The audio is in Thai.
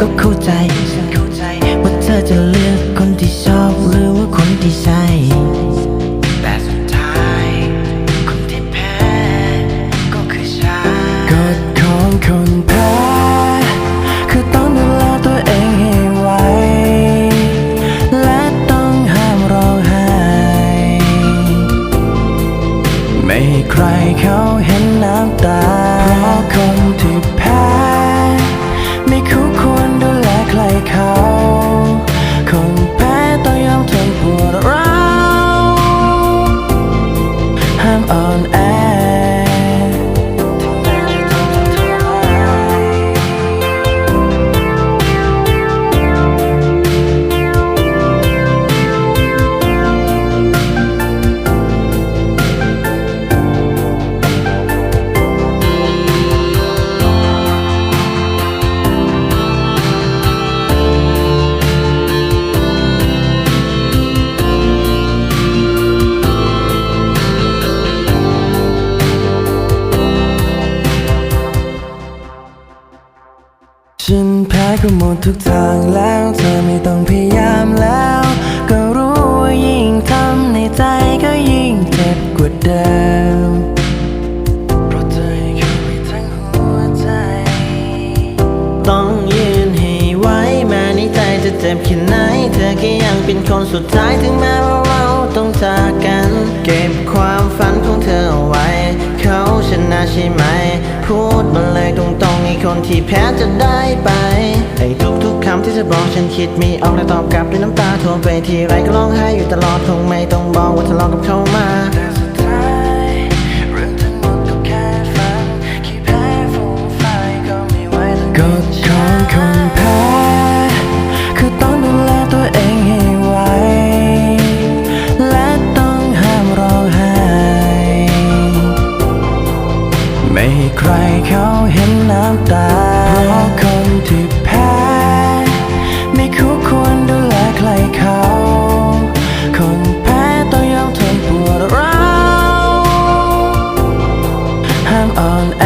ก็เข้าใจเข้าใจ ว่าเธอจะเลือกคนที่ชอบหรือว่าคนที่ใช่ แต่สุดท้าย คนที่แพ้ ก็คือฉันกฎของคนแพ้ คือต้องดูแลตัวเองให้ไว และต้องห้ามร้องไห้ ไม่ให้ใครเขาเห็นน้ำตา เพราะคนที่แพ้ ใก็หมดทุกทางแล้ว เธอไม่ต้องพยายามแล้ว ก็รู้ว่ายิ่งทำในใจก็ยิ่งเจ็บกว่าเดิมเพราะเธอเข้าไปทั้งหัวใจ ต้องยืนให้ไหวแม้ในใจจะเจ็บแค่ไหน เธอก็ยังเป็นคนสุดท้ายถึงแม้ว่าเราต้องจากกัน เก็บความฝันของเธอเอาไว้ เขาชนะใช่ไหม พูดมาเลยตรง ๆให้คนที่แพ้จะได้ไปไอ้ทุกๆคำที่เธอบอกฉันคิดไมีออกและตอบกลับด้วยน้ำตาท่วมไปทีไรก็ร้องไห้อยู่ตลอดคงไม่ต้องบอกว่าทะเลาะกับเขามาแต่สุดท้ายเรื่องทั้งหมดก็แค่ฝันขี้แพ้ฟูมไฟก็ไม่ไหวต้องกดของคน ใครเขาเห็นน้ำตาเพราะคนที่แพ้ ไม่คู่ควรดูแลใครเขา คนแพ้ต้องยอมทนปวดร้าวห้ามอ่อนแอ